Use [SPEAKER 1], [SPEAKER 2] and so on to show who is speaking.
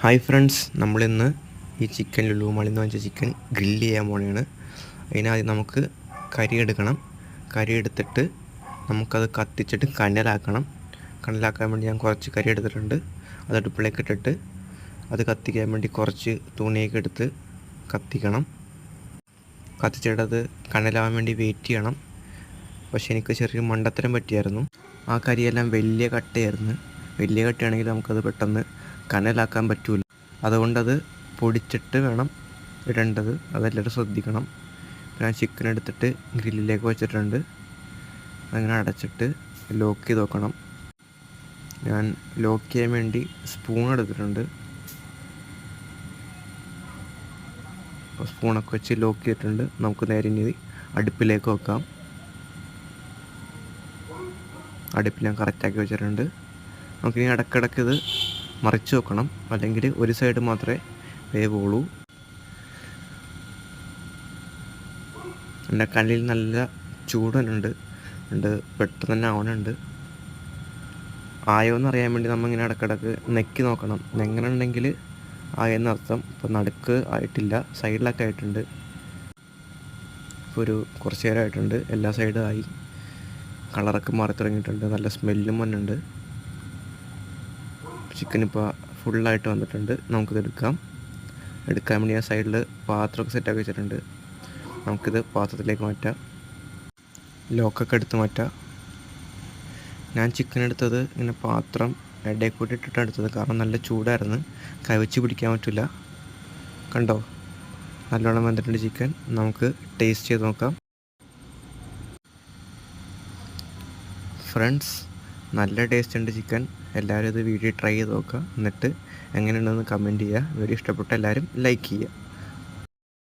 [SPEAKER 1] Hi friends നമ്മളിന്ന് ഈ chicken Lulu മാളിൽ വാങ്ങിച്ച ചിക്കൻ ഗ്രില്ല് ചെയ്യാൻ പോണെയാണ് അതിനാദ്യം നമുക്ക് കരി എടുക്കണം. കരി എടുത്തിട്ട് നമുക്കത് കത്തിച്ചിട്ട് കനലാക്കണം. കനലാക്കാൻ വേണ്ടി ഞാൻ കുറച്ച് കരി എടുത്തിട്ടുണ്ട്. അത് അടുപ്പിലേക്ക് ഇട്ടിട്ട് അത് കത്തിക്കാൻ വേണ്ടി കുറച്ച് തുണിയൊക്കെ എടുത്ത് കത്തിക്കണം. കത്തിച്ചിട്ടത് കനലാവാൻ വേണ്ടി വെയിറ്റ് ചെയ്യണം. പക്ഷെ എനിക്ക് ചെറിയ മണ്ടത്തരം പറ്റിയായിരുന്നു. ആ കരിയെല്ലാം വലിയ കട്ടയായിരുന്നു. വലിയ കട്ടിയാണെങ്കിൽ നമുക്കത് പെട്ടെന്ന് കനലാക്കാൻ പറ്റൂല. അതുകൊണ്ടത് പൊടിച്ചിട്ട് വേണം ഇടേണ്ടത്. അതെല്ലാവരും ശ്രദ്ധിക്കണം. ഞാൻ ചിക്കൻ എടുത്തിട്ട് ഗ്രില്ലിലേക്ക് വെച്ചിട്ടുണ്ട്. അങ്ങനെ അടച്ചിട്ട് ലോക്ക് ചെയ്ത് നോക്കണം ഞാൻ ലോക്ക് ചെയ്യാൻ വേണ്ടി സ്പൂൺ എടുത്തിട്ടുണ്ട്. സ്പൂണൊക്കെ വെച്ച് ലോക്ക് ചെയ്തിട്ടുണ്ട്. നമുക്ക് നേരെ ഇനി അടുപ്പിലേക്ക് വെക്കാം. അടുപ്പിൽ ഞാൻ കറക്റ്റാക്കി വെച്ചിട്ടുണ്ട്. നമുക്കിനി ഇടയ്ക്കിടയ്ക്ക് ഇത് മറിച്ച് വെക്കണം. അല്ലെങ്കിൽ ഒരു സൈഡ് മാത്രമേ വേവുള്ളൂ. എന്റെ കല്ലിൽ നല്ല ചൂടനുണ്ട്. ഉണ്ട് പെട്ടെന്ന് തന്നെ ആവണുണ്ട്. ആയോ എന്ന് അറിയാൻ വേണ്ടി നമ്മൾ ഇങ്ങനെ ഇടയ്ക്കിടയ്ക്ക് നെക്കി നോക്കണം. എങ്ങനെ ഉണ്ടെങ്കിൽ ആയെന്ന് അർത്ഥം ഇപ്പോൾ നടുക്ക് ആയിട്ടില്ല സൈഡിലൊക്കെ ആയിട്ടുണ്ട്. ഇപ്പോൾ ഒരു കുറച്ച് നേരമായിട്ടുണ്ട്. എല്ലാ സൈഡും ആയി. കളറൊക്കെ മാറി തുടങ്ങിയിട്ടുണ്ട്. നല്ല സ്മെല്ലും വന്നുണ്ട് ചിക്കൻ ഇപ്പോൾ ഫുള്ളായിട്ട് വന്നിട്ടുണ്ട്. നമുക്കിത് എടുക്കാം. എടുക്കാൻ വേണ്ടി ഞാൻ സൈഡിൽ പാത്രമൊക്കെ സെറ്റാക്കി വെച്ചിട്ടുണ്ട്. നമുക്കിത് പാത്രത്തിലേക്ക് മാറ്റാം. ലോക്കൊക്കെ എടുത്ത് മാറ്റാം. ഞാൻ ചിക്കൻ എടുത്തത് ഇങ്ങനെ പാത്രം ഇടയിൽ കൂടി ഇട്ടിട്ടാണ് എടുത്തത്. കാരണം നല്ല ചൂടായിരുന്നു. കവിച്ച് പിടിക്കാൻ പറ്റില്ല കണ്ടോ? നല്ലോണം വന്നിട്ടുണ്ട് ചിക്കൻ നമുക്ക് ടേസ്റ്റ് ചെയ്ത് നോക്കാം. ഫ്രണ്ട്സ് നല്ല ടേസ്റ്റ് ഉണ്ട് ചിക്കൻ എല്ലാവരും ഇത് വീഡിയോ ട്രൈ ചെയ്ത് നോക്കുക. എന്നിട്ട് എങ്ങനെയുണ്ടെന്ന് കമന്റ് ചെയ്യുക. വീഡിയോ ഇഷ്ടപ്പെട്ട എല്ലാവരും ലൈക്ക് ചെയ്യുക.